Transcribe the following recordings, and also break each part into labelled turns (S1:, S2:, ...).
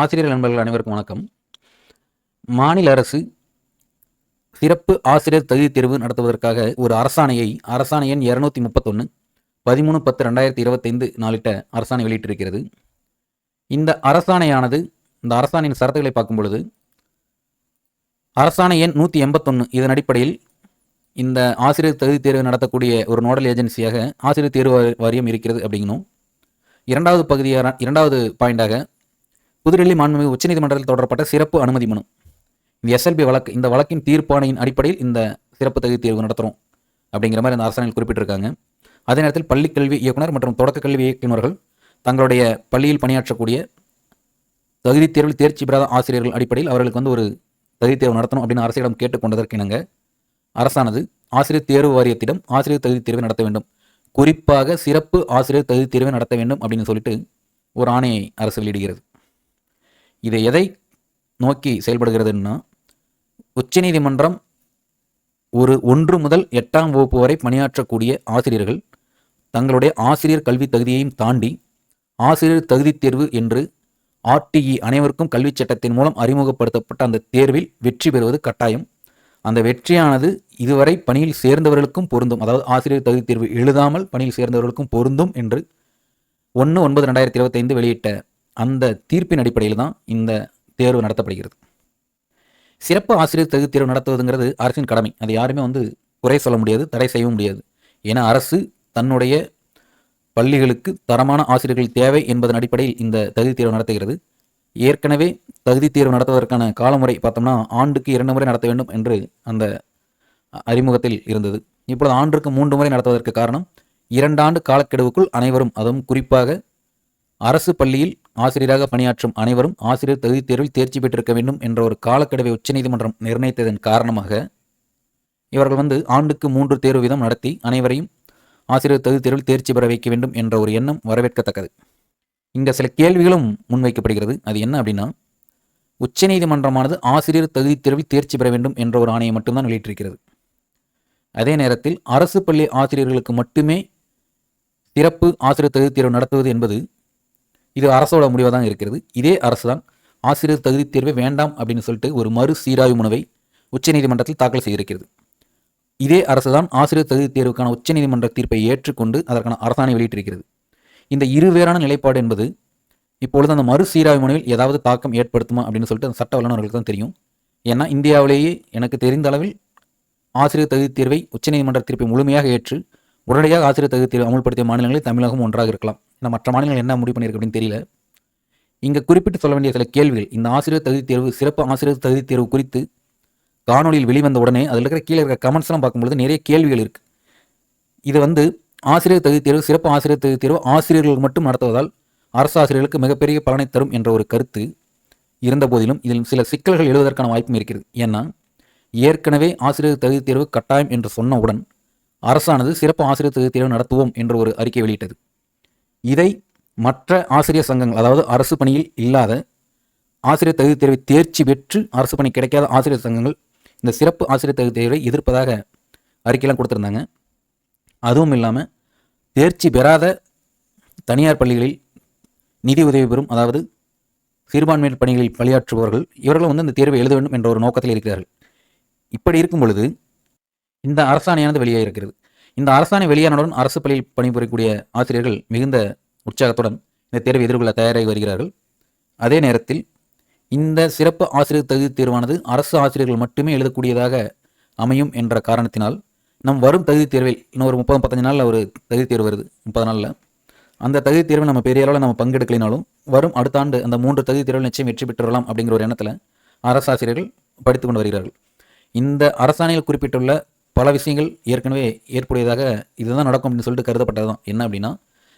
S1: ஆசிரியர் நண்பர்கள் அனைவருக்கும் வணக்கம். மாநில அரசு சிறப்பு ஆசிரியர் தகுதி தேர்வு நடத்துவதற்காக ஒரு அரசாணையை அரசாணை எண் இரநூத்தி முப்பத்தொன்று பதிமூணு பத்து ரெண்டாயிரத்தி இருபத்தைந்து நாளிட்ட அரசாணை வெளியிட்டிருக்கிறது. இந்த அரசாணையானது இந்த அரசாணையின் சரத்துகளை பார்க்கும் பொழுது அரசாணை எண் நூற்றி எண்பத்தொன்று இதன் அடிப்படையில் இந்த ஆசிரியர் தகுதி தேர்வு நடத்தக்கூடிய ஒரு நோடல் ஏஜென்சியாக ஆசிரியர் தேர்வு வாரியம் இருக்கிறது அப்படிங்கணும். இரண்டாவது பகுதியான இரண்டாவது பாயிண்டாக புதுடெல்லி மாண்புமிகு உச்சநீதிமன்றத்தில் தொடரப்பட்ட சிறப்பு அனுமதி மனு. இந்த எஸ்எல்பி வழக்கு இந்த வழக்கின் தீர்ப்பாணையின் அடிப்படையில் இந்த சிறப்பு தகுதி தேர்வு நடத்துகிறோம் அப்படிங்கிற மாதிரி அந்த அரசாணையில் குறிப்பிட்டிருக்காங்க. அதே நேரத்தில் பள்ளிக் கல்வி இயக்குனர் மற்றும் தொடக்க கல்வி இயக்குநர்கள் தங்களுடைய பள்ளியில் பணியாற்றக்கூடிய தகுதி தேர்வில் தேர்ச்சி பெறாத ஆசிரியர்கள் அடிப்படையில் அவர்களுக்கு வந்து ஒரு தகுதி தேர்வு நடத்தணும் அப்படின்னு அரசிடம் கேட்டுக்கொண்டதற்கு இணங்க அரசானது ஆசிரியர் தேர்வு வாரியத்திடம் ஆசிரியர் தகுதி தேர்வை நடத்த வேண்டும். குறிப்பாக சிறப்பு ஆசிரியர் தகுதி தேர்வை நடத்த வேண்டும் அப்படின்னு சொல்லிட்டு ஒரு ஆணையை அரசு வெளியிடுகிறது. இது எதை நோக்கி செயல்படுகிறதுன்னா உச்சநீதிமன்றம் ஒரு ஒன்று முதல் எட்டாம் வகுப்பு வரை பணியாற்றக்கூடிய ஆசிரியர்கள் தங்களுடைய ஆசிரியர் கல்வி தகுதியையும் தாண்டி ஆசிரியர் தகுதித் தேர்வு என்று ஆர்டிஇ அனைவருக்கும் கல்விச் சட்டத்தின் மூலம் அறிமுகப்படுத்தப்பட்ட அந்த தேர்வில் வெற்றி பெறுவது கட்டாயம். அந்த வெற்றியானது இதுவரை பணியில் சேர்ந்தவர்களுக்கும் பொருந்தும். அதாவது ஆசிரியர் தகுதி தேர்வு எழுதாமல் பணியில் சேர்ந்தவர்களுக்கும் பொருந்தும் என்று ஒன்று ஒன்பது ரெண்டாயிரத்தி இருபத்தைந்து வெளியிட்ட அந்த தீர்ப்பின் அடிப்படையில் தான் இந்த தேர்வு நடத்தப்படுகிறது. சிறப்பு ஆசிரியர் தகுதி தேர்வு நடத்துவதுங்கிறது அரசின் கடமை. அதை யாருமே வந்து குறை சொல்ல முடியாது தடை செய்யவும் முடியாது. ஏன்னா அரசு தன்னுடைய பள்ளிகளுக்கு தரமான ஆசிரியர்கள் தேவை என்பதன் அடிப்படையில் இந்த தகுதி தேர்வு நடத்துகிறது. ஏற்கனவே தகுதி தேர்வு நடத்துவதற்கான காலமுறை பார்த்தோம்னா ஆண்டுக்கு இரண்டு முறை நடத்த வேண்டும் என்று அந்த அறிமுகத்தில் இருந்தது. இப்பொழுது ஆண்டுக்கு மூன்று முறை நடத்துவதற்கு காரணம் இரண்டாண்டு காலக்கெடுவுக்குள் அனைவரும் அதுவும் குறிப்பாக அரசு பள்ளியில் ஆசிரியராக பணியாற்றும் அனைவரும் ஆசிரியர் தகுதி தேர்வில் தேர்ச்சி பெற்றிருக்க வேண்டும் என்ற ஒரு காலக்கெடுவை உச்சநீதிமன்றம் நிர்ணயித்ததன் காரணமாக இவர்கள் வந்து ஆண்டுக்கு மூன்று தேர்வு வீதம் நடத்தி அனைவரையும் ஆசிரியர் தகுதி தேர்வில் தேர்ச்சி பெற வைக்க வேண்டும் என்ற ஒரு எண்ணம் வரவேற்கத்தக்கது. இங்கே சில கேள்விகளும் முன்வைக்கப்படுகிறது. அது என்ன அப்படின்னா உச்சநீதிமன்றமானது ஆசிரியர் தகுதி தேர்வில் தேர்ச்சி பெற வேண்டும் என்ற ஒரு ஆணையை மட்டும்தான் வெளியிட்டிருக்கிறது. அதே நேரத்தில் அரசு பள்ளி ஆசிரியர்களுக்கு மட்டுமே சிறப்பு ஆசிரியர் தகுதி தேர்வு நடத்துவது என்பது இது அரசோட முடிவாக தான் இருக்கிறது. இதே அரசு தான் ஆசிரியர் தகுதி தேர்வை வேண்டாம் அப்படின்னு சொல்லிட்டு ஒரு மறு சீராய்வு மனுவை உச்சநீதிமன்றத்தில் தாக்கல் செய்திருக்கிறது. இதே அரசு தான் ஆசிரியர் தகுதி தேர்வுக்கான உச்சநீதிமன்ற தீர்ப்பை ஏற்றுக்கொண்டு அதற்கான அரசாணை வெளியிட்டிருக்கிறது. இந்த இருவேறான நிலைப்பாடு என்பது இப்பொழுது அந்த மறு சீராய்வு மனுவில் ஏதாவது தாக்கம் ஏற்படுத்துமா அப்படின்னு சொல்லிட்டு அந்த சட்ட வல்லுநர்களுக்கு தான் தெரியும். ஏன்னா இந்தியாவிலேயே எனக்கு தெரிந்த அளவில் ஆசிரியர் தகுதி தேர்வை உச்சநீதிமன்ற தீர்ப்பை முழுமையாக ஏற்று உடனடியாக ஆசிரியர் தகுதி தேர்வு அமல்படுத்திய மாநிலங்களில் தமிழகம் ஒன்றாக இருக்கலாம். ஏன்னா மற்ற மாநிலங்கள் என்ன முடிவு பண்ணியிருக்கு அப்படின்னு தெரியல. இங்கே குறிப்பிட்டு சொல்ல வேண்டிய சில கேள்விகள் இந்த ஆசிரியர் தகுதி தேர்வு சிறப்பு ஆசிரியர் தகுதி தேர்வு குறித்து காணொளியில் வெளிவந்த உடனே அதில் இருக்கிற கீழே இருக்கிற கமெண்ட்ஸ்லாம் பார்க்கும்பொழுது நிறைய கேள்விகள் இருக்குது இது வந்து ஆசிரியர் தகுதி தேர்வு சிறப்பு ஆசிரியர் தகுதி தேர்வு ஆசிரியர்களுக்கு மட்டும் நடத்துவதால் அரசு ஆசிரியர்களுக்கு மிகப்பெரிய பலனை தரும் என்ற ஒரு கருத்து இருந்த போதிலும் இதில் சில சிக்கல்கள் எழுவதற்கான வாய்ப்பும் இருக்கிறது. ஏன்னா ஏற்கனவே ஆசிரியர் தகுதி தேர்வு கட்டாயம் என்று சொன்னவுடன் அரசானது சிறப்பு ஆசிரியர் தகுதி தேர்வு நடத்துவோம் என்ற ஒரு அறிக்கை வெளியிட்டது. இதை மற்ற ஆசிரியர் சங்கங்கள் அதாவது அரசு பணியில் இல்லாத ஆசிரியர் தகுதி தேர்வை தேர்ச்சி பெற்று அரசு பணி கிடைக்காத ஆசிரியர் சங்கங்கள் இந்த சிறப்பு ஆசிரியர் தகுதி தேர்வை எதிர்ப்பதாக அறிக்கையெல்லாம் கொடுத்துருந்தாங்க. அதுவும் இல்லாமல் தேர்ச்சி பெறாத தனியார் பள்ளிகளில் நிதி உதவி பெறும் அதாவது சிறுபான்மையினர் பணிகளில் பணியாற்றுபவர்கள் இவர்களும் வந்து இந்த தேர்வை எழுத வேண்டும் என்ற ஒரு நோக்கத்தில் இருக்கிறார்கள். இப்படி இருக்கும் பொழுது இந்த அரசாணையானது வெளியே இருக்கிறது இந்த அரசாணை வெளியானவுடன் அரசு பள்ளியில் பணிபுரியக்கூடிய ஆசிரியர்கள் மிகுந்த உற்சாகத்துடன் இந்த தேர்வை எதிர்கொள்ள தயாராகி வருகிறார்கள். அதே நேரத்தில் இந்த சிறப்பு ஆசிரியர் தகுதி தேர்வானது அரசு ஆசிரியர்கள் மட்டுமே எழுதக்கூடியதாக அமையும் என்ற காரணத்தினால் நம் வரும் தகுதி தேர்வில் இன்னும் ஒரு முப்பது முப்பத்தஞ்சு நாளில் ஒரு தகுதி தேர்வு வருது. முப்பது நாளில். அந்த தகுதி தேர்வில் நம்ம பெரிய அளவில் நம்ம பங்கெடுக்கலினாலும் வரும் அடுத்த ஆண்டு அந்த மூன்று தகுதி தேர்வில் நிச்சயம் வெற்றி பெற்றுவிடலாம் அப்படிங்கிற ஒரு எண்ணத்தில் அரசு ஆசிரியர்கள் படித்து கொண்டு வருகிறார்கள். இந்த அரசாணையில் குறிப்பிட்டுள்ள பல விஷயங்கள் ஏற்கனவே ஏற்புடையதாக இதுதான் நடக்கும் அப்படின்னு சொல்லிட்டு கருதப்பட்டது தான் என்ன அப்படின்னா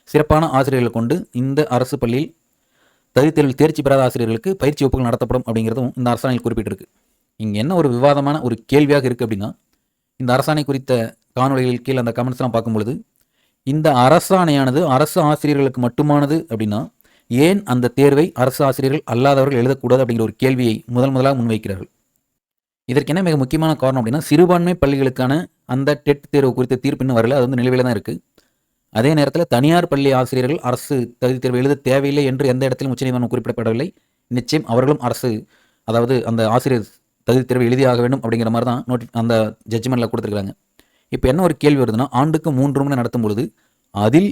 S1: சிறப்பான ஆசிரியர்களை கொண்டு இந்த அரசு பள்ளியில் தகுதி தேர்வில் தேர்ச்சி பெறாத ஆசிரியர்களுக்கு பயிற்சி வகுப்புகள் நடத்தப்படும் அப்படிங்கிறதும் இந்த அரசாணையில் குறிப்பிட்டிருக்கு. இங்கே என்ன ஒரு விவாதமான ஒரு கேள்வியாக இருக்குது அப்படின்னா இந்த அரசாணை குறித்த காணொளிகள் கீழே அந்த கமெண்ட்ஸ்லாம் பார்க்கும்பொழுது இந்த அரசாணையானது அரசு ஆசிரியர்களுக்கு மட்டுமானது அப்படின்னா ஏன் அந்த தேர்வை அரசு ஆசிரியர்கள் அல்லாதவர்கள் எழுதக்கூடாது அப்படிங்கிற ஒரு கேள்வியை முதல் முதலாக முன்வைக்கிறார்கள். இதற்கு என்ன மிக முக்கியமான காரணம் அப்படின்னா சிறுபான்மை பள்ளிகளுக்கான அந்த டெட் தேர்வு குறித்த தீர்ப்பு இன்னும் வரல அது வந்து நிலுவையில் தான் இருக்குது அதே நேரத்தில் தனியார் பள்ளி ஆசிரியர்கள் அரசு தகுதி தேர்வு எழுத தேவையில்லை என்று எந்த இடத்திலும் உச்சநீதிமன்றம் குறிப்பிடப்படவில்லை. நிச்சயம் அவர்களும் அரசு அதாவது அந்த ஆசிரியர் தகுதி தேர்வு எழுதியாக வேண்டும் அப்படிங்கிற மாதிரி தான் நோட்டி அந்த ஜட்ஜ்மெண்ட்டில் கொடுத்துருக்காங்க இப்போ என்ன ஒரு கேள்வி வருதுன்னா ஆண்டுக்கு மூன்று மணி நடத்தும் பொழுது அதில்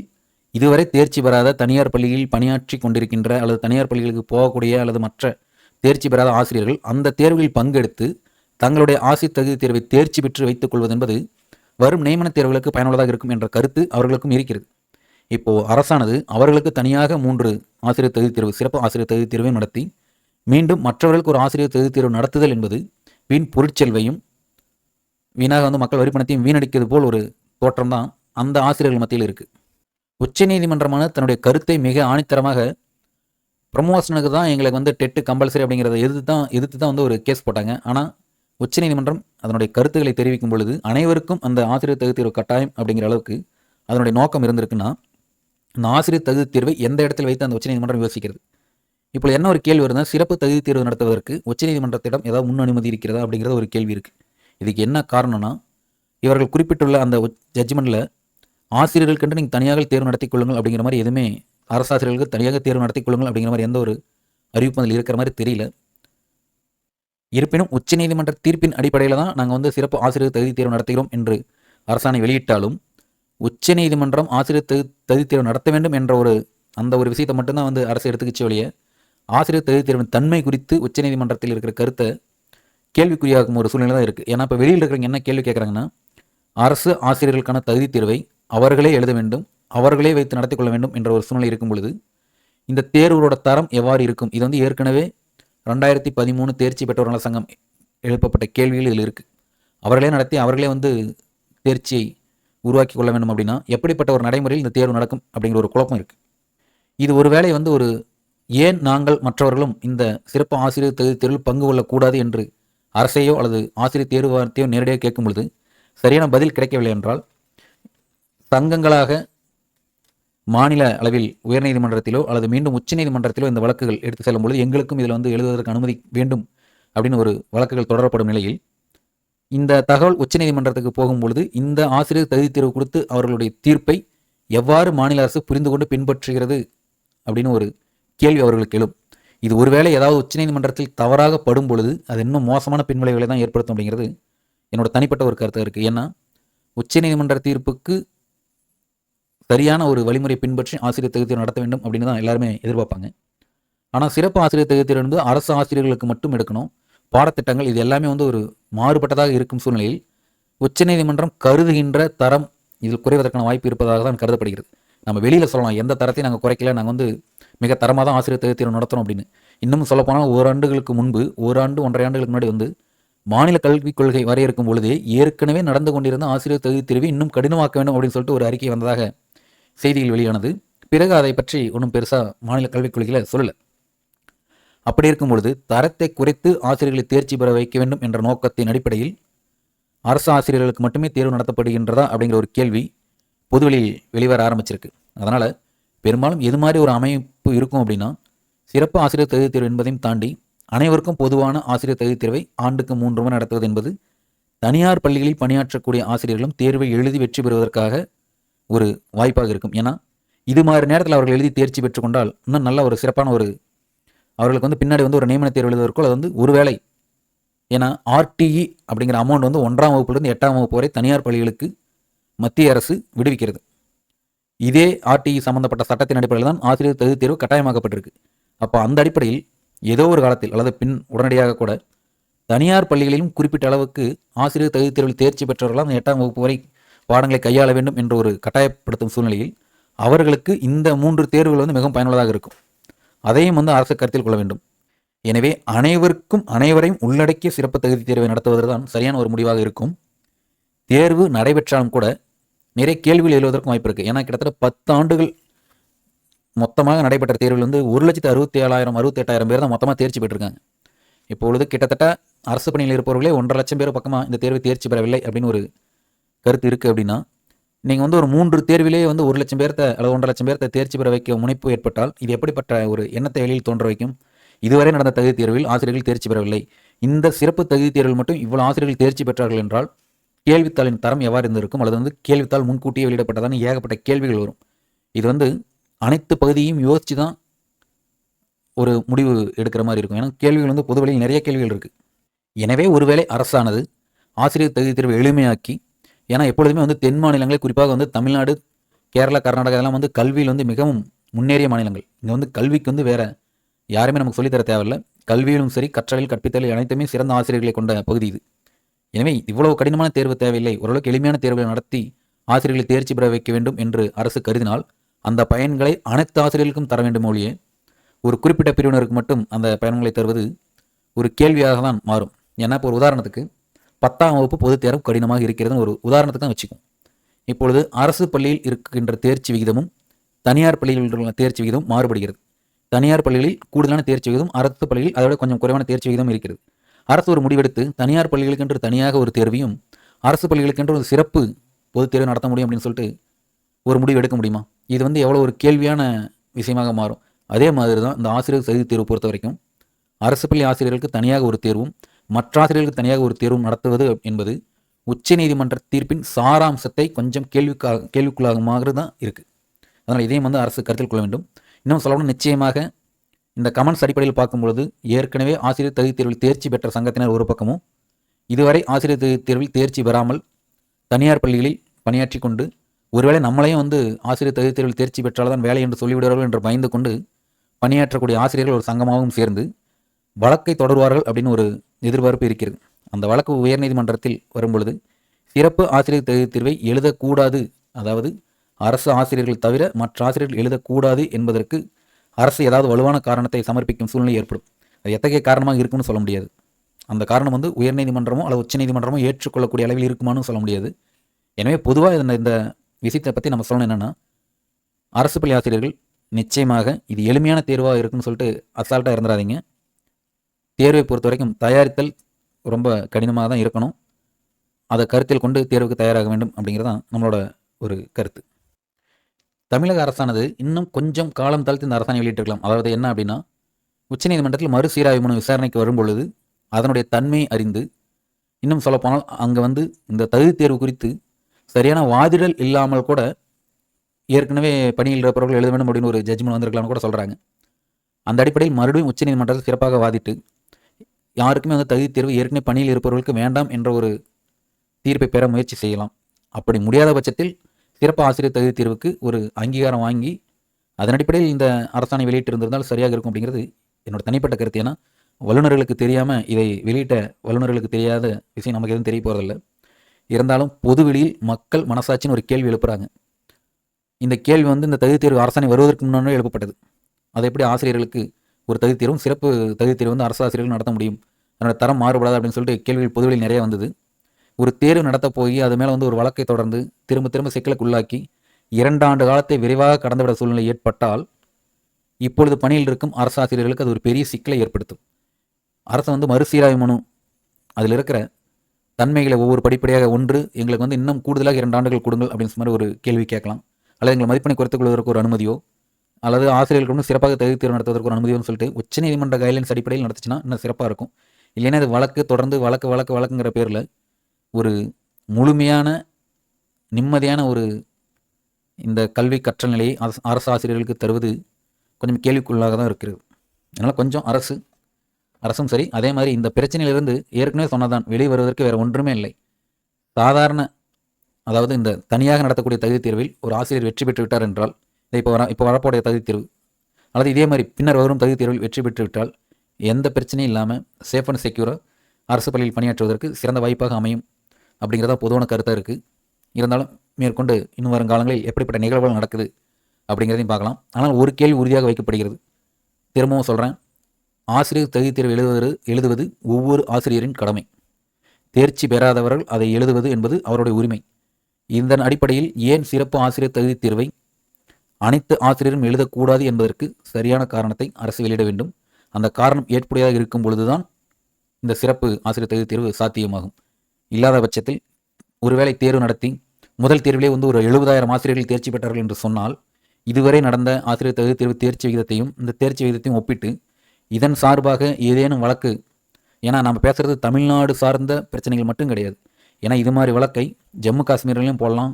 S1: இதுவரை தேர்ச்சி பெறாத தனியார் பள்ளியில் பணியாற்றி கொண்டிருக்கின்ற அல்லது தனியார் பள்ளிகளுக்கு போகக்கூடிய அல்லது மற்ற தேர்ச்சி பெறாத ஆசிரியர்கள் அந்த தேர்வில் பங்கெடுத்து தங்களுடைய ஆசிரியர் தகுதி தேர்வை தேர்ச்சி பெற்று வைத்துக் கொள்வது என்பது வரும் நியமன தேர்வுகளுக்கு பயனுள்ளதாக இருக்கும் என்ற கருத்து அவர்களுக்கும் இருக்கிறது. இப்போ அரசானது அவர்களுக்கு தனியாக மூன்று ஆசிரியர் தகுதி தேர்வு சிறப்பு ஆசிரியர் தகுதி தேர்வையும் நடத்தி மீண்டும் மற்றவர்களுக்கு ஒரு ஆசிரியர் தகுதி தேர்வு நடத்துதல் என்பது வீண் பொருட்செல்வையும் வீணாக வந்து மக்கள் வரிப்பணத்தையும் வீணடிக்கிறது போல் ஒரு தோற்றம் தான் அந்த ஆசிரியர்கள் மத்தியில் இருக்குது உச்சநீதிமன்றமான தன்னுடைய கருத்தை மிக ஆணித்தரமாக ப்ரமோஷனுக்கு தான் எங்களுக்கு வந்து டெட்டு கம்பல்சரி அப்படிங்கிறத எதிர்த்து தான் எதிர்த்து தான் வந்து ஒரு கேஸ் போட்டாங்க. ஆனால் உச்சநீதிமன்றம் அதனுடைய கருத்துக்களை தெரிவிக்கும் பொழுது அனைவருக்கும் அந்த ஆசிரியர் தகுதி தேர்வு கட்டாயம் அப்படிங்கிற அளவுக்கு அதனுடைய நோக்கம் இருந்திருக்குன்னா அந்த ஆசிரியர் தகுதி தேர்வை எந்த இடத்தில் வைத்து அந்த உச்சநீதிமன்றம் யோசிக்கிறது? இப்போ என்ன ஒரு கேள்வி வருதுன்னா சிறப்பு தகுதி தேர்வு நடத்துவதற்கு உச்சநீதிமன்றத்திடம் ஏதாவது முன் அனுமதி இருக்கிறதா அப்படிங்கிறது ஒரு கேள்வி இருக்குது இதுக்கு என்ன காரணம்னா இவர்கள் குறிப்பிட்டுள்ள அந்த ஜட்ஜ்மெண்ட்டில் ஆசிரியர்களுக்கென்று நீங்கள் தனியாக தேர்வு நடத்தி கொள்ளுங்கள் அப்படிங்கிற மாதிரி எதுவுமே அரசாசிரியர்களுக்கு தனியாக தேர்வு நடத்திக் கொள்ளுங்கள் அப்படிங்கிற மாதிரி எந்த ஒரு அறிவிப்பு அதில் இருக்கிற மாதிரி தெரியல. இருப்பினும் உச்சநீதிமன்ற தீர்ப்பின் அடிப்படையில் தான் நாங்கள் வந்து சிறப்பு ஆசிரியர் தகுதி தேர்வு நடத்துகிறோம் என்று அரசாணை வெளியிட்டாலும் உச்சநீதிமன்றம் ஆசிரியர் தகு தகுதி தேர்வு நடத்த வேண்டும் என்ற ஒரு அந்த ஒரு விஷயத்தை மட்டும்தான் வந்து அரசு எடுத்துக்கிச்சு வழிய ஆசிரியர் தகுதி தேர்வின் தன்மை குறித்து உச்சநீதிமன்றத்தில் இருக்கிற கருத்தை கேள்விக்குறியாகும் ஒரு சூழ்நிலை தான் இருக்குது ஏன்னா இப்போ வெளியில் இருக்கிறவங்க என்ன கேள்வி கேட்குறாங்கன்னா அரசு ஆசிரியர்களுக்கான தகுதி தேர்வை அவர்களே எழுத வேண்டும் அவர்களே வைத்து நடத்தி கொள்ள வேண்டும் என்ற ஒரு சூழ்நிலை இருக்கும் பொழுது இந்த தேர்வுகளோட தரம் எவ்வாறு இருக்கும்? இது வந்து ஏற்கனவே ரெண்டாயிரத்தி பதிமூணு தேர்ச்சி பெற்றவர்கள் சங்கம் எழுப்பப்பட்ட கேள்விகள் இதில் இருக்குது அவர்களே நடத்தி அவர்களே வந்து தேர்ச்சியை உருவாக்கி கொள்ள வேண்டும் அப்படின்னா எப்படிப்பட்ட ஒரு நடைமுறையில் இந்த தேர்வு நடக்கும் அப்படிங்கிற ஒரு குழப்பம் இருக்குது இது ஒரு வேளை வந்து ஒரு ஏன் நாங்கள் மற்றவர்களும் இந்த சிறப்பு ஆசிரியர் தகுதி தேர்வில் பங்கு கொள்ளக்கூடாது என்று அரசையோ அல்லது ஆசிரியர் தேர்வு வார்த்தையோ நேரடியாக கேட்கும் பொழுது சரியான பதில் கிடைக்கவில்லை என்றால் சங்கங்களாக மாநில அளவில் உயர்நீதிமன்றத்திலோ அல்லது மீண்டும் உச்சநீதிமன்றத்திலோ இந்த வழக்குகள் எடுத்து செல்லும் பொழுது எங்களுக்கும் இதில் வந்து எழுதுவதற்கு அனுமதி வேண்டும் அப்படின்னு ஒரு வழக்குகள் தொடரப்படும் நிலையில் இந்த தகவல் உச்சநீதிமன்றத்துக்கு போகும் பொழுது இந்த ஆசிரியர் தகுதி தேர்வு கொடுத்து அவர்களுடைய தீர்ப்பை எவ்வாறு மாநில அரசு புரிந்து கொண்டு பின்பற்றுகிறது அப்படின்னு ஒரு கேள்வி அவர்களுக்கு எழும். இது ஒருவேளை ஏதாவது உச்சநீதிமன்றத்தில் தவறாக படும் பொழுது அது இன்னும் மோசமான பின்விளைவுகளை தான் ஏற்படுத்தும் அப்படிங்கிறது என்னோட தனிப்பட்ட ஒரு கருத்து இருக்குது ஏன்னா உச்சநீதிமன்ற தீர்ப்புக்கு சரியான ஒரு வழிமுறை பின்பற்றி ஆசிரியர் தகுதி நடத்த வேண்டும் அப்படின்னு தான் எல்லாருமே எதிர்பார்ப்பாங்க. ஆனால் சிறப்பு ஆசிரியர் தகுதி தேர்வு அரசு ஆசிரியர்களுக்கு மட்டும் எடுக்கணும். பாடத்திட்டங்கள் இது எல்லாமே வந்து ஒரு மாறுபட்டதாக இருக்கும் சூழ்நிலையில் உச்சநீதிமன்றம் கருதுகின்ற தரம் இதில் குறைவதற்கான வாய்ப்பு இருப்பதாக தான் கருதப்படுகிறது. நம்ம வெளியில் சொல்லலாம் எந்த தரத்தையும் நாங்கள் குறைக்கல நாங்கள் வந்து மிக தரமாக தான் ஆசிரியர் தகுதி தேர்வு அப்படின்னு. இன்னமும் சொல்லப்போனால் ஓராண்டுகளுக்கு முன்பு ஓராண்டு ஒன்றரை ஆண்டுகளுக்கு முன்னாடி வந்து மாநில கல்விக் கொள்கை வரையறுக்கும் பொழுதே ஏற்கனவே நடந்து கொண்டிருந்த ஆசிரியர் தகுதி தேர்வை இன்னும் கடினமாக்க வேண்டும் அப்படின்னு சொல்லிட்டு ஒரு அறிக்கை வந்ததாக செய்திகள் வெளியானது. பிறகு அதை பற்றி ஒன்றும் பெருசாக மாநில கல்விக் கொள்கையில் சொல்லலை. அப்படி இருக்கும் பொழுது தரத்தை குறைத்து ஆசிரியர்களை தேர்ச்சி பெற வைக்க வேண்டும் என்ற நோக்கத்தின் அடிப்படையில் அரசு ஆசிரியர்களுக்கு மட்டுமே தேர்வு நடத்தப்படுகின்றதா அப்படிங்கிற ஒரு கேள்வி பொதுவெளியில் வெளிவர ஆரம்பிச்சிருக்கு. அதனால் பெரும்பாலும் எது மாதிரி ஒரு அமைப்பு இருக்கும் அப்படின்னா சிறப்பு ஆசிரியர் தகுதி தேர்வு என்பதையும் தாண்டி அனைவருக்கும் பொதுவான ஆசிரியர் தகுதி தேர்வை ஆண்டுக்கு மூன்று முறை நடத்துவது என்பது தனியார் பள்ளிகளில் பணியாற்றக்கூடிய ஆசிரியர்களும் தேர்வை எழுதி வெற்றி பெறுவதற்காக ஒரு வாய்ப்பாக இருக்கும். ஏன்னா இது மாதிரி நேரத்தில் அவர்கள் எழுதி தேர்ச்சி பெற்றுக்கொண்டால் இன்னும் நல்ல ஒரு சிறப்பான ஒரு அவர்களுக்கு வந்து பின்னாடி வந்து ஒரு நியமன தேர்வு எழுதுவதற்கோ அது வந்து ஒருவேளை ஏன்னா ஆர்டிஇ அப்படிங்கிற அமௌண்ட் வந்து ஒன்றாம் வகுப்புலேருந்து எட்டாம் வகுப்பு வரை தனியார் பள்ளிகளுக்கு மத்திய அரசு விடுவிக்கிறது. இதே ஆர்டிஇ சம்பந்தப்பட்ட சட்டத்தின் அடிப்படையில் தான் ஆசிரியர் தகுதி தேர்வு கட்டாயமாக்கப்பட்டிருக்கு. அப்போ அந்த அடிப்படையில் ஏதோ ஒரு காலத்தில் அல்லது பின் உடனடியாக கூட தனியார் பள்ளிகளிலும் குறிப்பிட்ட அளவுக்கு ஆசிரியர் தகுதி தேர்வில் தேர்ச்சி பெற்றவர்களாம் அந்த எட்டாம் வகுப்பு வரை பாடங்களை கையாள வேண்டும் என்ற ஒரு கட்டாயப்படுத்தும் சூழ்நிலையில் அவர்களுக்கு இந்த மூன்று தேர்வுகள் வந்து மிகவும் பயனுள்ளதாக இருக்கும். அதையும் வந்து அரசு கருத்தில் கொள்ள வேண்டும். எனவே அனைவருக்கும் அனைவரையும் உள்ளடக்கிய சிறப்பு தகுதி தேர்வை நடத்துவதுதான் சரியான ஒரு முடிவாக இருக்கும். தேர்வு நடைபெற்றாலும் கூட நிறைய கேள்விகள் எழுவதற்கும் வாய்ப்பு இருக்குது ஏன்னா கிட்டத்தட்ட பத்து ஆண்டுகள் மொத்தமாக நடைபெற்ற தேர்வில் வந்து ஒரு லட்சத்து அறுபத்தி ஏழாயிரம் அறுபத்தெட்டாயிரம் பேர் தான் மொத்தமாக தேர்ச்சி பெற்றிருக்காங்க. இப்பொழுது கிட்டத்தட்ட அரசு பணியில் இருப்பவர்களே ஒன்றரை லட்சம் பேர் பக்கமாக இந்த தேர்வு தேர்ச்சி பெறவில்லை அப்படின்னு ஒரு கருத்து இருக்குது அப்படின்னா நீங்கள் வந்து ஒரு மூன்று தேர்விலே வந்து ஒரு லட்சம் பேர்த்த அல்லது ஒன்றரை லட்சம் பேர்த்த தேர்ச்சி பெற வைக்க முனைப்பு ஏற்பட்டால் இது எப்படிப்பட்ட ஒரு எண்ணத்தை வெளியில் தோன்ற வைக்கும்? இதுவரை நடந்த தகுதி தேர்வில் ஆசிரியர்கள் தேர்ச்சி பெறவில்லை. இந்த சிறப்பு தகுதி தேர்வில் மட்டும் இவ்வளோ ஆசிரியர்கள் தேர்ச்சி பெற்றார்கள் என்றால் கேள்வித்தாளின் தரம் எவ்வாறு இருந்திருக்கும்? அல்லது வந்து கேள்வித்தாள் முன்கூட்டியே வெளியிடப்பட்டதான ஏகப்பட்ட கேள்விகள் வரும். இது வந்து அனைத்து பகுதியும் யோசித்து தான் ஒரு முடிவு எடுக்கிற மாதிரி இருக்கும். ஏன்னா கேள்விகள் வந்து பொதுவெளியில் நிறைய கேள்விகள் இருக்குது எனவே ஒருவேளை அரசானது ஆசிரியர் தகுதி தேர்வை எளிமையாக்கி ஏன்னா எப்பொழுதுமே வந்து தென் மாநிலங்களில் குறிப்பாக வந்து தமிழ்நாடு கேரளா கர்நாடகா இதெல்லாம் வந்து கல்வியில் வந்து மிகவும் முன்னேறிய மாநிலங்கள். இங்கே வந்து கல்விக்கு வந்து வேற யாருமே நமக்கு சொல்லித்தர தேவையில்லை. கல்வியிலும் சரி கற்றலில் கற்பித்தலில் அனைத்துமே சிறந்த ஆசிரியர்களை கொண்ட பகுதி இது. எனவே இவ்வளவு கடினமான தேர்வு தேவையில்லை. ஓரளவுக்கு எளிமையான தேர்வுகளை நடத்தி ஆசிரியர்களை தேர்ச்சி பெற வைக்க வேண்டும் என்று அரசு கருதினால் அந்த பயன்களை அனைத்து ஆசிரியர்களுக்கும் தர வேண்டும் ஒழிய ஒரு குறிப்பிட்ட பிரிவினருக்கு மட்டும் அந்த பயன்களை தருவது ஒரு கேள்வியாக தான் மாறும். ஏன்னா இப்போ ஒரு உதாரணத்துக்கு பத்தாம் வகுப்பு பொதுத் தேர்வு கடினமாக இருக்கிறதுன்னு ஒரு உதாரணத்துக்கு தான் வச்சுக்கும் இப்பொழுது அரசு பள்ளியில் இருக்கின்ற தேர்ச்சி விகிதமும் தனியார் பள்ளியில் உள்ள தேர்ச்சி விகிதமும் மாறுபடுகிறது. தனியார் பள்ளிகளில் கூடுதலான தேர்ச்சி விகிதம் அரசு பள்ளியில் அதோட கொஞ்சம் குறைவான தேர்ச்சி விகிதம் இருக்கிறது. அரசு ஒரு முடிவெடுத்து தனியார் பள்ளிகளுக்கென்று தனியாக ஒரு தேர்வையும் அரசு பள்ளிகளுக்கென்று ஒரு சிறப்பு பொதுத் தேர்வு நடத்த முடியும் அப்படின்னு சொல்லிட்டு ஒரு முடிவு எடுக்க முடியுமா? இது வந்து எவ்வளோ ஒரு கேள்வியான விஷயமாக மாறும். அதே மாதிரி தான் இந்த ஆசிரியர் தகுதி தேர்வு பொறுத்த வரைக்கும் அரசு பள்ளி ஆசிரியர்களுக்கு தனியாக ஒரு தேர்வும் மற்ற ஆசிரியர்களுக்கு தனியாக ஒரு தேர்வு நடத்துவது என்பது உச்சநீதிமன்ற தீர்ப்பின் சாராம்சத்தை கொஞ்சம் கேள்விக்காக கேள்விக்குள்ளாகமாக தான் இருக்குது அதனால் இதையும் வந்து அரசு கருத்தில் கொள்ள வேண்டும். இன்னும் சொல்லணும் நிச்சயமாக இந்த கமெண்ட்ஸ் அடிப்படையில் பார்க்கும்பொழுது ஏற்கனவே ஆசிரியர் தகுதி தேர்வில் தேர்ச்சி பெற்ற சங்கத்தினர் ஒரு பக்கமும் இதுவரை ஆசிரியர் தகுதி தேர்வில் தேர்ச்சி பெறாமல் தனியார் பள்ளிகளில் பணியாற்றி கொண்டு ஒருவேளை நம்மளையும் வந்து ஆசிரியர் தகுதி தேர்வில் தேர்ச்சி பெற்றால்தான் வேலை என்று சொல்லிவிடுவார்கள் என்று பயந்து கொண்டு பணியாற்றக்கூடிய ஆசிரியர்கள் ஒரு சங்கமாகவும் சேர்ந்து வழக்கை தொடர்வார்கள் அப்படின்னு ஒரு எதிர்பார்ப்பு இருக்கிறது. அந்த வழக்கு உயர்நீதிமன்றத்தில் வரும்பொழுது சிறப்பு ஆசிரியர் தகுதி தீர்வை எழுதக்கூடாது. அதாவது அரசு ஆசிரியர்கள் தவிர மற்ற ஆசிரியர்கள் எழுதக்கூடாது என்பதற்கு அரசு ஏதாவது வலுவான காரணத்தை சமர்ப்பிக்கும் சூழ்நிலை ஏற்படும். அது எத்தகைய காரணமாக இருக்கும்னு சொல்ல முடியாது. அந்த காரணம் வந்து உயர்நீதிமன்றமோ அல்லது உச்சநீதிமன்றமோ ஏற்றுக்கொள்ளக்கூடிய அளவில் இருக்குமான்னு சொல்ல முடியாது. எனவே பொதுவாக இந்த இந்த விஷயத்தை பற்றி நம்ம சொல்லணும் என்னென்னா அரசு பள்ளி ஆசிரியர்கள் நிச்சயமாக இது எளிமையான தேர்வாக இருக்குன்னு சொல்லிட்டு அசால்ட்டாக இருந்துடாதீங்க தேர்வை பொறுத்த வரைக்கும் தயாரித்தல் ரொம்ப கடினமாக தான் இருக்கணும். அதை கருத்தில் கொண்டு தேர்வுக்கு தயாராக வேண்டும் அப்படிங்கிறது தான் நம்மளோட ஒரு கருத்து. தமிழக அரசானது இன்னும் கொஞ்சம் காலம் தாழ்த்து இந்த அரசாணை வெளியிட்டிருக்கலாம். அதாவது என்ன அப்படின்னா உச்சநீதிமன்றத்தில் மறுசீராய்வு மனு விசாரணைக்கு வரும்பொழுது அதனுடைய தன்மை அறிந்து இன்னும் சொல்லப்போனால் அங்கே வந்து இந்த தகுதி தேர்வு குறித்து சரியான வாதிடல் இல்லாமல் கூட ஏற்கனவே பணியில் இருப்பவர்கள் எழுத வேண்டும் அப்படின்னு ஒரு ஜட்ஜ்மெண்ட் வந்திருக்கலாம்னு கூட சொல்கிறாங்க அந்த அடிப்படையில் மறுபடியும் உச்சநீதிமன்றத்தில் சிறப்பாக வாதிட்டு யாருக்குமே வந்து தகுதி தேர்வு ஏற்கனவே பணியில் இருப்பவர்களுக்கு வேண்டாம் என்ற ஒரு தீர்ப்பை பெற முயற்சி செய்யலாம். அப்படி முடியாத பட்சத்தில் சிறப்பு ஆசிரியர் தகுதி தேர்வுக்கு ஒரு அங்கீகாரம் வாங்கி அதன் அடிப்படையில் இந்த அரசாணை வெளியிட்டு இருந்திருந்தால் சரியாக இருக்கும் அப்படிங்கிறது என்னோட தனிப்பட்ட கருத்து. ஏன்னா வல்லுநர்களுக்கு தெரியாமல் இதை வெளியிட்ட வல்லுநர்களுக்கு தெரியாத விஷயம் நமக்கு எதுவும் தெரிய போகிறதில்ல இருந்தாலும் பொதுவெளியில் மக்கள் மனசாட்சின்னு ஒரு கேள்வி எழுப்புறாங்க. இந்த கேள்வி வந்து இந்த தகுதி தேர்வு அரசாணை வருவதற்கு முன்னாடி எழுப்பப்பட்டது. அதை எப்படி ஆசிரியர்களுக்கு ஒரு தகுதி தேர்வும் சிறப்பு தகுதி தேர்வு வந்து அரசு ஆசிரியர்கள் நடத்த முடியும். அதனோட தரம் மாறுபடாது அப்படின்னு சொல்லிட்டு கேள்விகள் பொதுவெளியில் நிறைய வந்தது. ஒரு தேர்வு நடத்த போய் அது மேலே வந்து ஒரு வழக்கை தொடர்ந்து திரும்ப திரும்ப சிக்கலுக்கு உள்ளாக்கி இரண்டாண்டு காலத்தை விரைவாக கடந்துவிட சூழ்நிலை ஏற்பட்டால் இப்பொழுது பணியில் இருக்கும் அரசு ஆசிரியர்களுக்கு அது ஒரு பெரிய சிக்கலை ஏற்படுத்தும். அரசு வந்து மறுசீராய்வு மனு அதில் இருக்கிற தன்மைகளை ஒவ்வொரு படிப்படியாக ஒன்று எங்களுக்கு வந்து இன்னும் கூடுதலாக இரண்டு ஆண்டுகள் கொடுங்கள் அப்படின்னு மாதிரி ஒரு கேள்வி கேட்கலாம். அல்லது எங்கள் மதிப்பெண்ணை குறைத்துக் கொள்வதற்கு ஒரு அனுமதியோ அல்லது ஆசிரியர்களுக்கு வந்து சிறப்பாக தகுதி தேர்வு நடத்துவதற்கு ஒரு அனுமதியோன்னு சொல்லிட்டு உச்சநீதிமன்ற கைட்லைன்ஸ் அடிப்படையில் நடத்துச்சுன்னா இன்னும் சிறப்பாக இருக்கும். இல்லைன்னா அது வழக்கு தொடர்ந்து வழக்கு வழக்கு வழக்குங்கிற பேரில் ஒரு முழுமையான நிம்மதியான ஒரு இந்த கல்வி கற்றல் நிலையை அரசு அரசு ஆசிரியர்களுக்கு தருவது கொஞ்சம் கேள்விக்குள்ளாக தான் இருக்கிறது. அதனால் கொஞ்சம் அரசு அரசும் சரி அதே மாதிரி இந்த பிரச்சனையிலிருந்து ஏற்கனவே சொன்னதான் வெளியே வருவதற்கு வேறு ஒன்றுமே இல்லை. சாதாரண அதாவது இந்த தனியாக நடத்தக்கூடிய தகுதி தேர்வில் ஒரு ஆசிரியர் வெற்றி பெற்று விட்டார் என்றால் இப்போ வர இப்போ வரப்போடைய தகுதி தேர்வு. அல்லது இதே மாதிரி பின்னர் வரும் தகுதி தேர்வில் வெற்றி பெற்றுவிட்டால் எந்த பிரச்சனையும் இல்லாமல் சேஃப் அண்ட் செக்யூராக அரசு பள்ளியில் பணியாற்றுவதற்கு சிறந்த வாய்ப்பாக அமையும் அப்படிங்கிறதா பொதுவான கருத்தாக இருக்குது இருந்தாலும் மேற்கொண்டு இன்னும் வரும் காலங்களில் எப்படிப்பட்ட நிகழ்வுகள் நடக்குது அப்படிங்கிறதையும் பார்க்கலாம். ஆனால் ஒரு கேள்வி உறுதியாக வைக்கப்படுகிறது. திரும்பவும் சொல்கிறேன் ஆசிரியர் தகுதி தேர்வு எழுதுவது எழுதுவது ஒவ்வொரு ஆசிரியரின் கடமை. தேர்ச்சி பெறாதவர்கள் அதை எழுதுவது என்பது அவருடைய உரிமை. இதன் அடிப்படையில் ஏன் சிறப்பு ஆசிரியர் தகுதி தேர்வை அனைத்து ஆசிரியரும் எழுதக்கூடாது என்பதற்கு சரியான காரணத்தை அரசு வெளியிட வேண்டும். அந்த காரணம் ஏற்புடையதாக இருக்கும் பொழுதுதான் இந்த சிறப்பு ஆசிரியர் தகுதி தேர்வு சாத்தியமாகும். இல்லாத பட்சத்தில் ஒருவேளை தேர்வு நடத்தி முதல் தேர்விலே வந்து ஒரு எழுபதாயிரம் ஆசிரியர்கள் தேர்ச்சி பெற்றார்கள் என்று சொன்னால் இதுவரை நடந்த ஆசிரியர் தகுதி தேர்வு தேர்ச்சி விகிதத்தையும் இந்த தேர்ச்சி விகிதத்தையும் ஒப்பிட்டு இதன் சார்பாக ஏதேனும் வழக்கு ஏன்னா நம்ம பேசுகிறது தமிழ்நாடு சார்ந்த பிரச்சனைகள் மட்டும் கிடையாது. ஏன்னா இது மாதிரி வழக்கை ஜம்மு காஷ்மீர்லையும் போடலாம்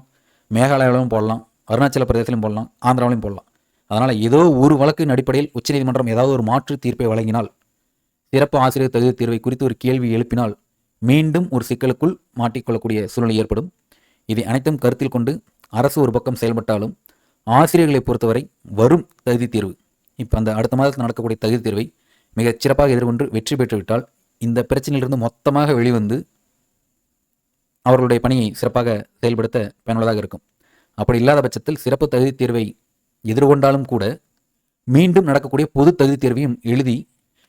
S1: மேகாலயாவிலும் போடலாம். அருணாச்சல பிரதேசத்திலும் போடலாம் ஆந்திராவிலையும் போடலாம். அதனால் ஏதோ ஒரு வழக்கின் அடிப்படையில் உச்சநீதிமன்றம் ஏதாவது ஒரு மாற்று தீர்ப்பை வழங்கினால் சிறப்பு ஆசிரியர் தகுதி தீர்வை குறித்து ஒரு கேள்வி எழுப்பினால் மீண்டும் ஒரு சிக்கலுக்குள் மாட்டிக்கொள்ளக்கூடிய சூழ்நிலை ஏற்படும். இதை அனைத்தும் கருத்தில் கொண்டு அரசு ஒரு பக்கம் செயல்பட்டாலும் ஆசிரியர்களை பொறுத்தவரை வரும் தகுதி தேர்வு இப்போ அந்த அடுத்த மாதத்தில் நடக்கக்கூடிய தகுதி தேர்வை மிகச் சிறப்பாக எதிர்கொண்டு வெற்றி பெற்றுவிட்டால் இந்த பிரச்சனையிலிருந்து மொத்தமாக வெளிவந்து அவர்களுடைய பணியை சிறப்பாக செயல்படுத்த பயனுள்ளதாக இருக்கும். அப்படி இல்லாத பட்சத்தில் சிறப்பு தகுதி தேர்வை எதிர்கொண்டாலும் கூட மீண்டும் நடக்கக்கூடிய பொது தகுதி தேர்வையும் எழுதி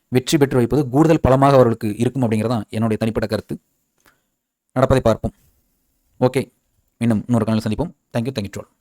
S1: வெற்றி பெற்று வைப்பது கூடுதல் பலமாக அவர்களுக்கு இருக்கும் அப்படிங்கிறதான் என்னுடைய தனிப்பட்ட கருத்து. நடப்பதை பார்ப்போம். ஓகே. இன்னும் இன்னொரு காலையில் சந்திப்போம். Thank you thank you twelve